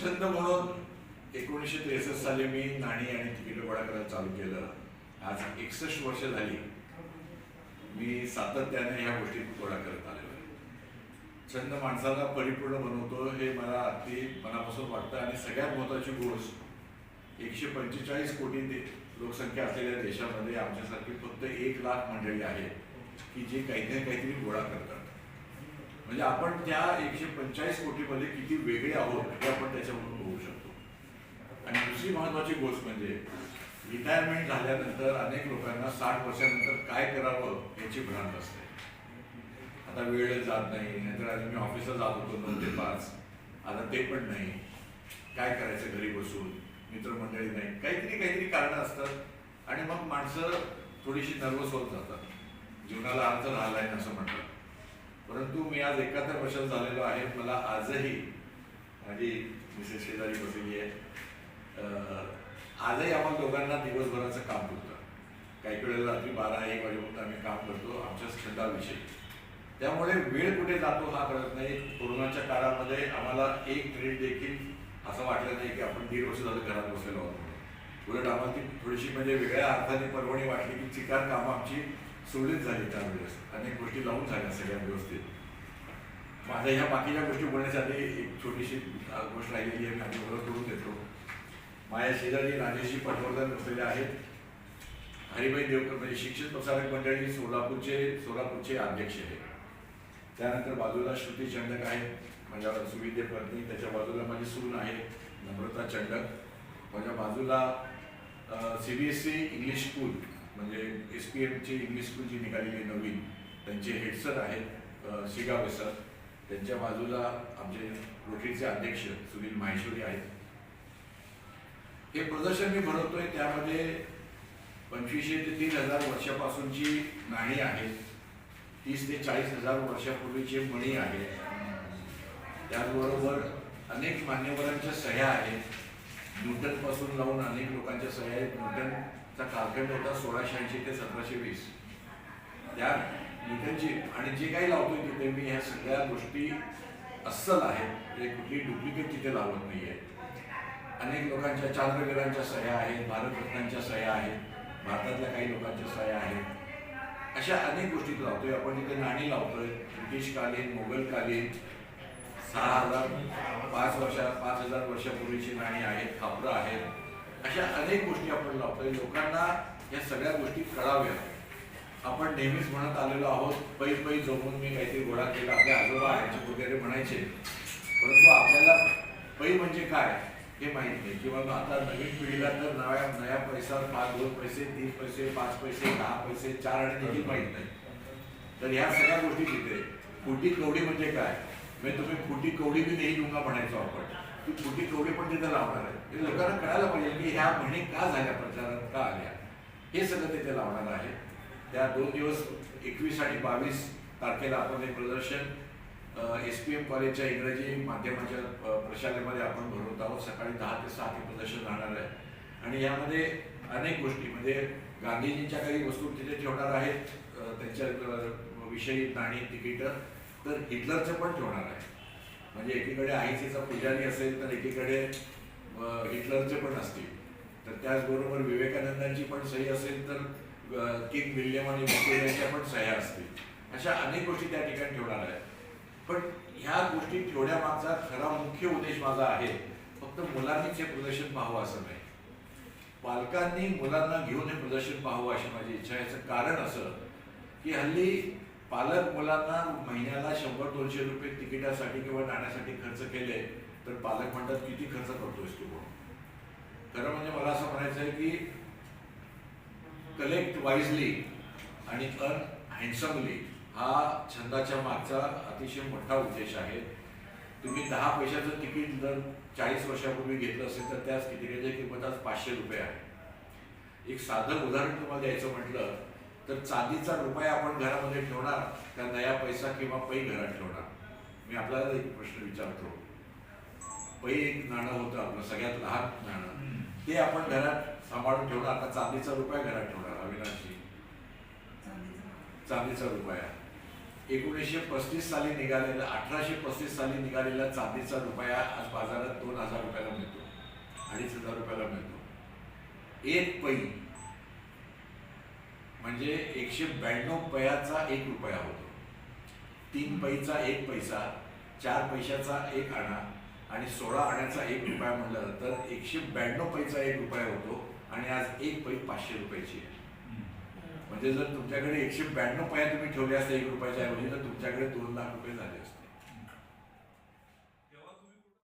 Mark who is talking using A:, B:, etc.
A: छंद म्हणून एकोणीसशे त्रेसष्ट साली मी नाणी आणि तिकीट गोळा करायला चालू केलं. आज एकसष्ट वर्ष झाली मी सातत्याने ह्या गोष्टी गोळा करत आलेलो आहे. छंद माणसाला परिपूर्ण बनवतो हे मला अगदी मनापासून वाटतं आणि सगळ्यात महत्त्वाची गोष्ट एकशे पंचेचाळीस कोटी दे- लोकसंख्या असलेल्या देशामध्ये आमच्यासारखी फक्त एक लाख मंडळी आहेत की जे काहीतरी काहीतरी गोळा करतात. म्हणजे आपण त्या एकशे पंचेचाळीस कोटीमध्ये किती वेगळे आहोत हे आपण त्याच्यामधून बघू शकतो. आणि दुसरी महत्वाची गोष्ट म्हणजे रिटायरमेंट झाल्यानंतर अनेक लोकांना साठ वर्षानंतर काय करावं याची भ्रांत असते. आता वेळ जात नाही नाहीतर आधी मी ऑफिसला जात होतो दोन ते पाच. आता ते पण नाही. काय करायचं घरी बसून? मित्रमंडळी नाही. काहीतरी काहीतरी कारणं असतात. आणि मग माणसं थोडीशी नर्वस होत जातात. जीवनाला अर्थ राहिला आहे असं म्हणतात. परंतु मी आज एकाहत्तर वर्षात झालेलो आहे. मला आजही माझी मिसेस शेजारी बसलेली आहे. आजही आम्हाला दोघांना दिवसभराचं काम होतं काही वेळेला रात्री बारा एक वाजेपर्यंत आम्ही काम करतो आमच्या छंदाविषयी. त्यामुळे वेळ कुठे जातो हा कळत नाही. कोरोनाच्या काळामध्ये आम्हाला एक मिनिट देखील असं वाटलं नाही की आपण दीड वर्ष झालं घरात बसलेलो आहोत उलट आम्हाला ती थोडीशी म्हणजे वेगळ्या अर्थाने परवणी वाटली की चिकार कामं आमची सुरळीत झाली त्यावेळेस. अनेक गोष्टी लावून झाल्या सगळ्या व्यवस्थित. माझ्या ह्या बाकीच्या गोष्टी बोलण्यासाठी एक छोटीशी गोष्ट राहिलेली आहे मी आधी बरोबर करून देतो. माझ्या शेजारी राजेशी पटवर्धन बसलेले आहेत. हरिभाई देवकर म्हणजे शिक्षण प्रसारक मंडळी सोलापूरचे सोलापूरचे अध्यक्ष आहेत. त्यानंतर बाजूला श्रुती चंडक आहे माझ्या सुविद्य पत्नी त्याच्या बाजूला माझी सून आहे नम्रता चंडक माझ्या बाजूला C B S C English school म्हणजे एस पी एमची इंग्लिश स्कूल जी निघालेली नवीन त्यांचे हेड सर आहेत अ, शिगावे सर त्यांच्या बाजूला आमचे रोटरीचे अध्यक्ष सुनील माहेश्वरी आहेत. हे प्रदर्शन मी भरवतोय त्यामध्ये पंचवीसशे ते तीन हजार वर्षापासूनची नाणी आहेत. तीस ते चाळीस हजार वर्षापूर्वीचे मणी आहेत त्याचबरोबर अनेक मान्यवरांच्या सह्या आहेत. न्यूटनपासून लावून अनेक लोकांच्या सह्या आहेत. न्यूटन चा कालखंड होता सोळाशे ऐंशी ते सतराशे वीस. त्या न्यूटनची आणि जे काही लावतोय तिथे मी ह्या सगळ्या गोष्टी अस्सल आहेत. म्हणजे कुठली डुप्लिकेट तिथे लावत नाही आहे अनेक लोकांच्या चांद्रवीरांच्या सह्या आहेत भारतरत्नांच्या सह्या आहेत भारतातल्या काही लोकांच्या सह्या आहेत. अशा अनेक गोष्टी लावतोय. आपण तिथे नाणी लावतोय ब्रिटिशकालीन मोगलकालीन सहा हजार पाच वर्षा पाच हजार वर्षापूर्वीची नाणी आहेत खापरं आहेत. अशा अनेक गोष्टी आपण लावतो लोकांना या सगळ्या गोष्टी कळाव्या आपण नेहमीच म्हणत आलेलो आहोत पै पै जमून मी काहीतरी गोळा केला. आपले आजोबा आजी वगैरे म्हणायचे. परंतु आपल्याला पै म्हणजे काय हे माहीत नाही. किंवा आता नवीन पिढीला तर नव्या नया पैसा पाच दोन पैसे तीन पैसे पाच पैसे दहा पैसे चार आणि देखील माहीत नाही. तर ह्या सगळ्या गोष्टी तिथे. फुटी कवडी म्हणजे काय? म्हणजे तुम्ही फुटी कवडी बी नाही दुंगा म्हणायचो आपण. ती फुटी कवडी पण तिथे लावणार आहे. हे लोकांना कळायला पाहिजे की ह्या म्हणी का झाल्या प्रचारात का आल्या? हे सगळं तिथे लावणार आहे. त्या दोन दिवस एकवीस आणि बावीस तारखेला आपण हे प्रदर्शन एस पी एम कॉलेजच्या इंग्रजी माध्यमाच्या प्रशालेमध्ये आपण भरवत आहोत. सकाळी दहा ते सहा ते प्रदर्शन राहणार आहे. आणि यामध्ये अनेक गोष्टी म्हणजे गांधीजींच्या काही वस्तू तिथे ठेवणार आहेत त्यांच्या विषयी नाणी तिकीट तर हिटलरचं पण ठेवणार आहे. म्हणजे एकीकडे आयसीचा पुजारी असेल तर एकीकडे हिटलरचे पण असतील. तर त्याचबरोबर विवेकानंदांची पण सही असेल तर किंग विल्यम आणि मॅकेल यांच्या पण सह्या असतील. अशा अनेक गोष्टी त्या ठिकाणी ठेवणार आहेत. पण ह्या गोष्टी ठेवण्यामागचा खरा मुख्य उद्देश माझा आहे. फक्त मुलांनीच हे प्रदर्शन पाहावं असं नाही. पालकांनी मुलांना घेऊन हे प्रदर्शन पाहावं अशी माझी इच्छा याचं कारण असं की हल्ली पालक मुलांना महिन्याला शंभर दोनशे रुपये तिकिटासाठी किंवा जाण्यासाठी खर्च केले तर पालक म्हणतात किती खर्च करतोयस तू म्हणून खरं म्हणजे मला असं म्हणायचं आहे की कलेक्ट वाईजली आणि अर्न हँडसमली हा छंदाच्या मागचा अतिशय मोठा उद्देश आहे. तुम्ही दहा पैशाचं तिकीट जर चाळीस वर्षापूर्वी घेतलं असेल तर त्याच तिकिटाची किंमत आज पाचशे रुपये आहे. एक साधं उदाहरण तुम्हाला द्यायचं म्हटलं तर चांदीचा रुपया आपण घरामध्ये ठेवणार का नया पैसा किंवा पै घरात ठेवणार? मी आपल्याला एक प्रश्न विचारतो. पै एक नाणं होतं आपलं सगळ्यात लहान नाणं. ते आपण घरात सांभाळून ठेवणार का चांदीचा रुपया घरात ठेवणार अविनाशजी. चांदीचा रुपया. एकोणीसशे पस्तीस साली निघालेला अठराशे पस्तीस साली निघालेला चांदीचा रुपया आज बाजारात दोन हजार रुपयाला मिळतो अडीच हजार रुपयाला मिळतो. एक पै. म्हणजे एकशे ब्याण्णव पैयाचा एक रुपया होतो. तीन पैचा एक पैसा चार पैशाचा एक आणा आणि सोळा आण्याचा एक रुपया म्हणलं तर एकशे ब्याण्णव पैचा एक रुपया होतो आणि आज एक पै पाचशे रुपयाची आहे. म्हणजे जर तुमच्याकडे एकशे ब्याण्णव पैया तुम्ही ठेवले असते एक रुपयाच्या ऐवजी तर तुमच्याकडे दोन लाख रुपये झाले असते.